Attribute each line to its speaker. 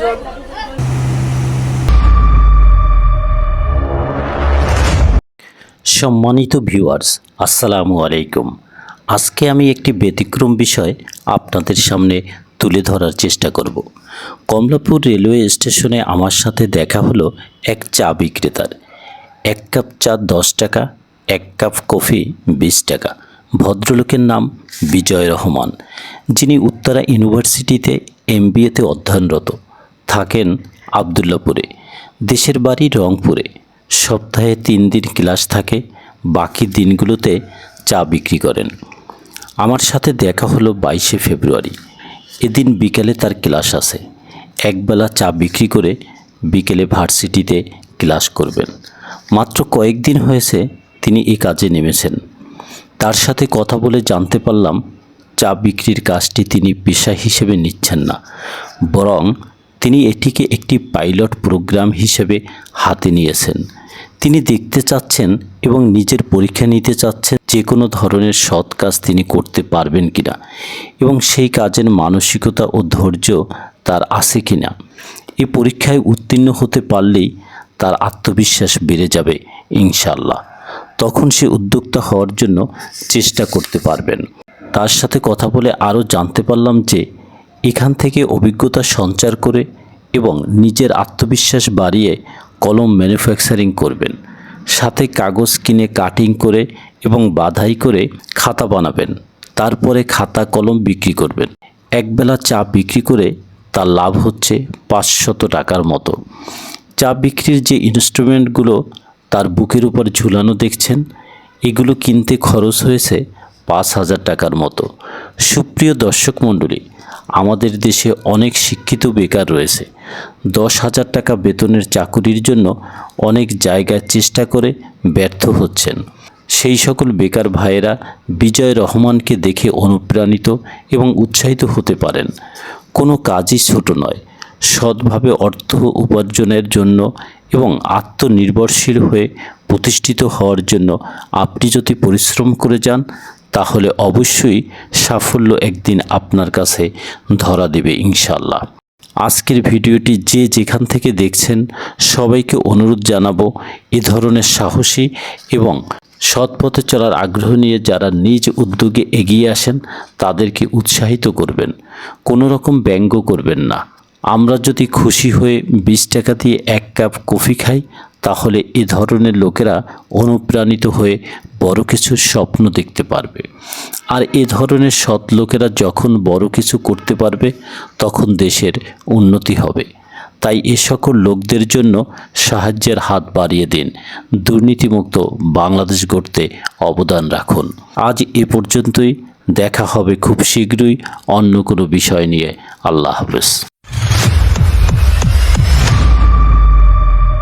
Speaker 1: Action
Speaker 2: সম্মানিত viewers, আসসালামু আলাইকুম। আজকে আমি একটি ব্যতিক্রম বিষয় আপনাদের সামনে তুলে ধরার চেষ্টা করব। কমলাপুর রেলওয়ে স্টেশনে আমার সাথে দেখা হলো এক চা বিক্রেতার। এক কাপ চা দশ টাকা, এক কাপ কফি বিশ টাকা। ভদ্রলোকের নাম বিজয় রহমান, যিনি উত্তরা ইউনিভার্সিটিতে এমবিএতে অধ্যয়নরত। থাকেন আবদুল্লাপুরে। দেশের বাড়ি রংপুরে। সপ্তাহে তিন দিন ক্লাস থাকে, বাকি দিনগুলোতে চা বিক্রি করেন। আমার সাথে দেখা হলো বাইশে ফেব্রুয়ারি। এদিন বিকেলে তার ক্লাস আছে। একবেলা চা বিক্রি করে বিকেলে ভার্সিটিতে ক্লাস করবেন। মাত্র কয়েকদিন হয়েছে তিনি এই কাজে নেমেছেন। তার সাথে কথা বলে জানতে পারলাম, চা বিক্রির কাজটি তিনি পেশা হিসেবে নিচ্ছেন না, বরং তিনি এটিকে একটি পাইলট প্রোগ্রাম হিসেবে হাতে নিয়েছেন। তিনি দেখতে চাচ্ছেন এবং নিজের পরীক্ষা নিতে চাচ্ছেন যে কোনো ধরনের সৎ কাজ তিনি করতে পারবেন কিনা এবং সেই কাজের মানসিকতা ও ধৈর্য তার আছে কিনা। এই পরীক্ষায় উত্তীর্ণ হতে পারলেই তার আত্মবিশ্বাস বেড়ে যাবে ইনশাল্লাহ তখন সে উদ্যোক্তা হওয়ার জন্য চেষ্টা করতে পারবেন। তার সাথে কথা বলে আরও জানতে পারলাম যে এখান থেকে অভিজ্ঞতা সঞ্চার করে এবং নিজের আত্মবিশ্বাস বাড়িয়ে কলম ম্যানুফ্যাকচারিং করবেন। সাথে কাগজ কিনে কাটিং করে এবং বাধাই করে খাতা বানাবেন। তারপরে খাতা কলম বিক্রি করবেন। একবেলা চা বিক্রি করে তার লাভ হচ্ছে পাঁচশত টাকার মতো। চা বিক্রির যে ইনস্ট্রুমেন্টগুলো তার বুকের উপর ঝুলানো দেখছেন, এগুলো কিনতে খরচ হয়েছে পাঁচ হাজার টাকার মতো। সুপ্রিয় দর্শক মণ্ডলী, আমাদের দেশে অনেক শিক্ষিত বেকার রয়েছে। দশ হাজার টাকা বেতনের চাকুরির জন্য অনেক জায়গায় চেষ্টা করে ব্যর্থ হচ্ছেন। সেই সকল বেকার ভাইয়েরা বিজয় রহমানকে দেখে অনুপ্রাণিত এবং উৎসাহিত হতে পারেন। কোনো কাজই ছোট নয়, সৎভাবে অর্থ উপার্জনের জন্য এবং আত্মনির্ভরশীল হয়ে প্রতিষ্ঠিত হওয়ার জন্য আপনি যদি পরিশ্রম করে যান তাহলে অবশ্যই সাফল্য একদিন আপনার কাছে ধরা দেবে ইনশাল্লাহ আজকের ভিডিওটি যে যেখান থেকে দেখছেন সবাইকে অনুরোধ জানাব এ ধরনের সাহসী এবং সৎ পথে চলার আগ্রহ নিয়ে যারা নিজ উদ্যোগে এগিয়ে আসেন তাদেরকে উৎসাহিত করবেন, কোনো রকম ব্যঙ্গ করবেন না। আমরা যদি খুশি হয়ে বিশ টাকা দিয়ে এক কাপ কফি খাই তাহলে এ ধরনের লোকেরা অনুপ্রাণিত হয়ে বড় কিছু স্বপ্ন দেখতে পারবে। আর এ ধরনের সৎ লোকেরা যখন বড় কিছু করতে পারবে, তখন দেশের উন্নতি হবে। তাই এ সকল লোকদের জন্য সাহায্যের হাত বাড়িয়ে দিন। দুর্নীতিমুক্ত বাংলাদেশ গড়তে অবদান রাখুন। আজ এ পর্যন্তই। দেখা হবে খুব শীঘ্রই অন্য কোনো বিষয় নিয়ে। আল্লাহ হাফেজ।